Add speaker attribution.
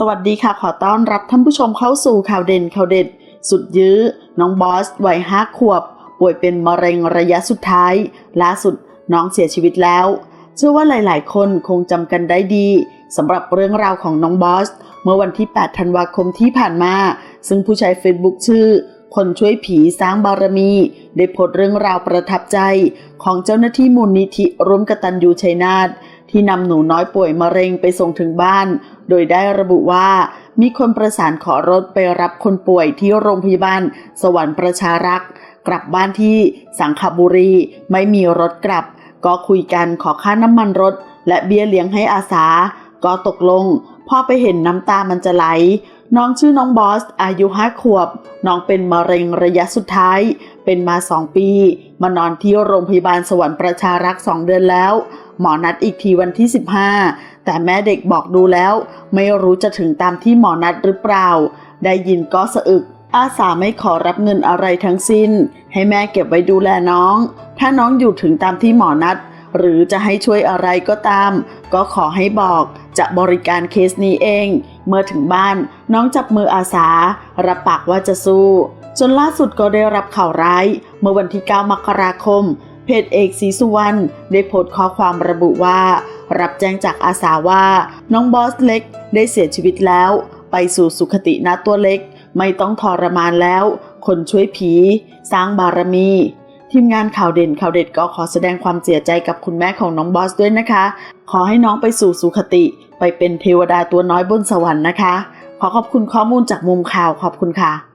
Speaker 1: สวัสดีค่ะ ขอต้อนรับท่านผู้ชมเข้าสู่ข่าวเด่นข่าวเด็ด สุดยื้อ น้องบอส วัยห้าขวบ ป่วยเป็นมะเร็งระยะสุดท้าย ล่าสุดน้องเสียชีวิตแล้ว เชื่อว่าหลาย ๆ คนคงจำกันได้ดีสำหรับเรื่องราวของน้องบอส เมื่อวันที่ 8 ธันวาคมที่ผ่านมา ซึ่งผู้ใช้ Facebook ชื่อ คนช่วยผีสร้างบารมี ได้โพสต์เรื่องราวประทับใจ ของเจ้าหน้าที่มูลนิธิร่วมกตัญญูชัยนาท ที่นำหนูน้อยป่วยมะเร็งไปส่งถึงบ้าน โดยได้ระบุว่า มีคนประสานขอรถไปรับคนป่วยที่โรงพยาบาล สวรรค์ประชารักษ์กลับบ้านที่สังขบุรี ไม่มีรถกลับ ก็คุยกันขอค่าน้ำมันรถ และเบี้ยเลี้ยงให้อาสา ก็ตกลงพอไปเห็นน้ำตามันจะไหล น้องชื่อน้องบอส อายุห้าขวบ น้องเป็นมะเร็งระยะสุดท้าย เป็นมาสองปี มานอนที่โรงพยาบาลสวรรค์ประชารักษ์สองเดือนแล้ว หมอนัดอีกทีวันที่ 15 แต่แม่เด็กบอกดูแล้ว ไม่รู้จะถึงตามที่หมอนัดหรือเปล่า ได้ยินก็สะอึก อาสาไม่ขอรับเงินอะไรทั้งสิ้น ให้แม่เก็บไว้ดูแลน้อง ถ้าน้องอยู่ถึงตามที่หมอนัด หรือจะให้ช่วยอะไรก็ตาม ก็ขอให้บอกจะบริการเคสนี้เอง เมื่อถึงบ้านน้องจับมืออาสา รับปากว่าจะสู้ จนล่าสุดก็ได้รับข่าวร้าย เมื่อวันที่ 9 มกราคม เพจเอกศรีสุวรรณได้โพสต์ข้อความระบุว่า รับแจ้งจากอาสาว่า น้องบอสเล็กได้เสียชีวิตแล้ว ไปสู่สุขตินะตัวเล็ก ไม่ต้องทรมานแล้ว คนช่วยผี สร้างบารมี ทีมงานข่าวเด่นข่าวเด็ดก็ขอแสดงความเสียใจกับคุณแม่ของน้องบอสด้วยนะคะ ขอให้น้องไปสู่สุขติ ไปเป็นเทวดาตัวน้อยบนสวรรค์นะคะ ขอขอบคุณข้อมูลจากมุมข่าวขอบคุณค่ะ